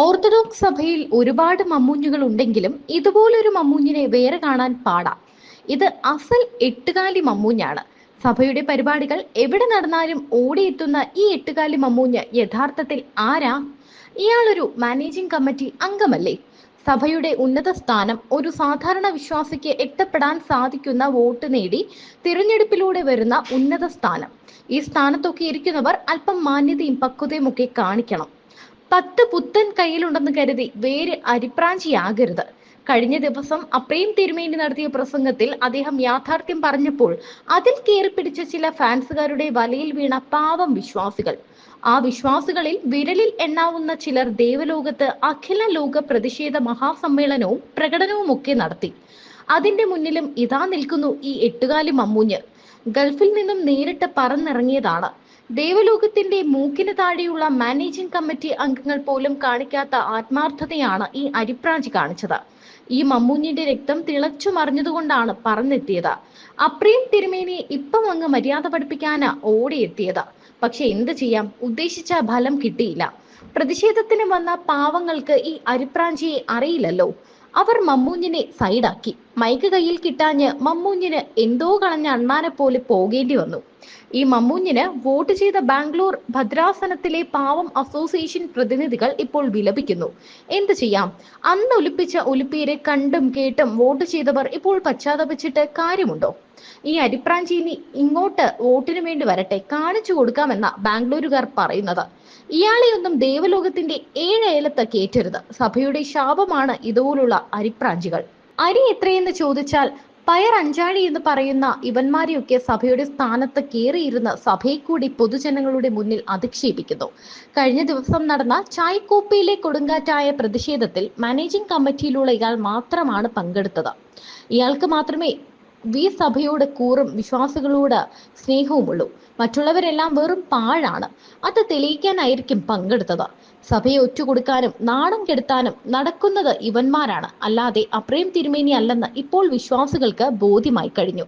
Orthodox സഭയിൽ ഒരുപാട് മമ്മൂഞ്ഞുകൾ ഉണ്ടെങ്കിലും ഇതുപോലൊരു മമ്മൂഞ്ഞിനെ വേറെ കാണാൻ പാടാം. ഇത് അസൽ എട്ടുകാലി മമ്മൂഞ്ഞാണ്. സഭയുടെ പരിപാടികൾ എവിടെ നടന്നാലും ഓടിയെത്തുന്ന ഈ എട്ടുകാലി മമ്മൂഞ്ഞ് യഥാർത്ഥത്തിൽ ആരാ? ഇയാളൊരു മാനേജിംഗ് കമ്മിറ്റി അംഗമല്ലേ. സഭയുടെ ഉന്നത സ്ഥാനം ഒരു സാധാരണ വിശ്വാസിക്ക് എത്തപ്പെടാൻ സാധിക്കുന്ന വോട്ട് നേടി തിരഞ്ഞെടുപ്പിലൂടെ വരുന്ന ഉന്നത സ്ഥാനം. ഈ സ്ഥാനത്തൊക്കെ ഇരിക്കുന്നവർ അല്പം മാന്യതയും പക്വതയും ഒക്കെ കാണിക്കണം. പത്ത് പുത്തൻ കയ്യിലുണ്ടെന്ന് കരുതി വേര് അരിപ്രാഞ്ചിയാകരുത്. കഴിഞ്ഞ ദിവസം അപ്രീം തിരുമേനി നടത്തിയ പ്രസംഗത്തിൽ അദ്ദേഹം യാഥാർത്ഥ്യം പറഞ്ഞപ്പോൾ അതിൽ കയറി പിടിച്ച ചില ഫാൻസുകാരുടെ വലയിൽ വീണ പാവം വിശ്വാസികൾ. ആ വിശ്വാസികളിൽ വിരലിൽ എണ്ണാവുന്ന ചിലർ ദേവലോകത്ത് അഖില ലോക പ്രതിഷേധ മഹാസമ്മേളനവും പ്രകടനവും ഒക്കെ നടത്തി. അതിന്റെ മുന്നിലും ഇതാ നിൽക്കുന്നു ഈ എട്ടുകാലി മമ്മൂഞ്ഞ്. ഗൾഫിൽ നിന്നും നേരിട്ട് പറന്നിറങ്ങിയതാണ്. ദേവലോകത്തിന്റെ മൂക്കിന് താഴെയുള്ള മാനേജിംഗ് കമ്മിറ്റി അംഗങ്ങൾ പോലും കാണിക്കാത്ത ആത്മാർത്ഥതയാണ് ഈ അരിപ്രാഞ്ചി കാണിച്ചത്. ഈ മമ്മൂഞ്ഞിന്റെ രക്തം തിളച്ചു മറിഞ്ഞതുകൊണ്ടാണ് പറഞ്ഞെത്തിയത് അപ്രീം തിരുമേനി ഇപ്പം അങ്ങ് മര്യാദ പഠിപ്പിക്കാനാ ഓടിയെത്തിയത്. പക്ഷെ എന്ത് ചെയ്യാം? ഉദ്ദേശിച്ച ഫലം കിട്ടിയില്ല. പ്രതിഷേധത്തിന് വന്ന പാവങ്ങൾക്ക് ഈ അരിപ്രാഞ്ചിയെ അറിയില്ലല്ലോ. അവർ മമ്മൂഞ്ഞിനെ സൈഡാക്കി. മൈക്ക് കയ്യിൽ കിട്ടാഞ്ഞ് മമ്മൂഞ്ഞിന് എന്തോ കളഞ്ഞ അണ്ണാനെ പോലെ പോകേണ്ടി വന്നു. ഈ മമ്മൂഞ്ഞിന് വോട്ട് ചെയ്ത ബാംഗ്ലൂർ ഭദ്രാസനത്തിലെ പാവം അസോസിയേഷൻ പ്രതിനിധികൾ ഇപ്പോൾ വിലപിക്കുന്നു. എന്ത് ചെയ്യാം? അന്ന് ഒലിപ്പിച്ച ഒലിപ്പീരെ കണ്ടും കേട്ടും വോട്ട് ചെയ്തവർ ഇപ്പോൾ പശ്ചാത്തപിച്ചിട്ട് കാര്യമുണ്ടോ? ഈ അരിപ്രാഞ്ചിനി ഇങ്ങോട്ട് വോട്ടിന് വേണ്ടി വരട്ടെ കാണിച്ചു കൊടുക്കാമെന്ന ബാംഗ്ലൂരുകാർ പറയുന്നത്. ഇയാളെയൊന്നും ദേവലോകത്തിന്റെ ഏഴയലത്ത് കേറ്റരുത് സഭയുടെ ശാപമാണ് ഇതുപോലുള്ള അരിപ്രാഞ്ചികൾ. അരി എത്രയെന്ന് ചോദിച്ചാൽ പയർ അഞ്ചാഴി എന്ന് പറയുന്ന ഇവന്മാരെയൊക്കെ സഭയുടെ സ്ഥാനത്ത് കയറിയിരുന്ന് സഭയെ കൂടി പൊതുജനങ്ങളുടെ മുന്നിൽ അധിക്ഷേപിക്കുന്നു. കഴിഞ്ഞ ദിവസം നടന്ന ചായക്കോപ്പയിലെ കൊടുങ്കാറ്റായ പ്രതിഷേധത്തിൽ മാനേജിംഗ് കമ്മിറ്റിയിലുള്ള ഇയാൾ മാത്രമാണ് പങ്കെടുത്തത്. ഇയാൾക്ക് മാത്രമേ വി സഭയോട് കൂറും വിശ്വാസികളോട് സ്നേഹവുമുള്ളൂ. മറ്റുള്ളവരെല്ലാം വെറും പാഴാണ്. അത് തെളിയിക്കാനായിരിക്കും പങ്കെടുത്തത്. സഭയെ ഒറ്റുകൊടുക്കാനും നാണം കെടുത്താനും നടക്കുന്നത് ഇവന്മാരാണ്. അല്ലാതെ അപ്രേം തിരുമേനി അല്ലെന്ന് ഇപ്പോൾ വിശ്വാസികൾക്ക് ബോധ്യമായി കഴിഞ്ഞു.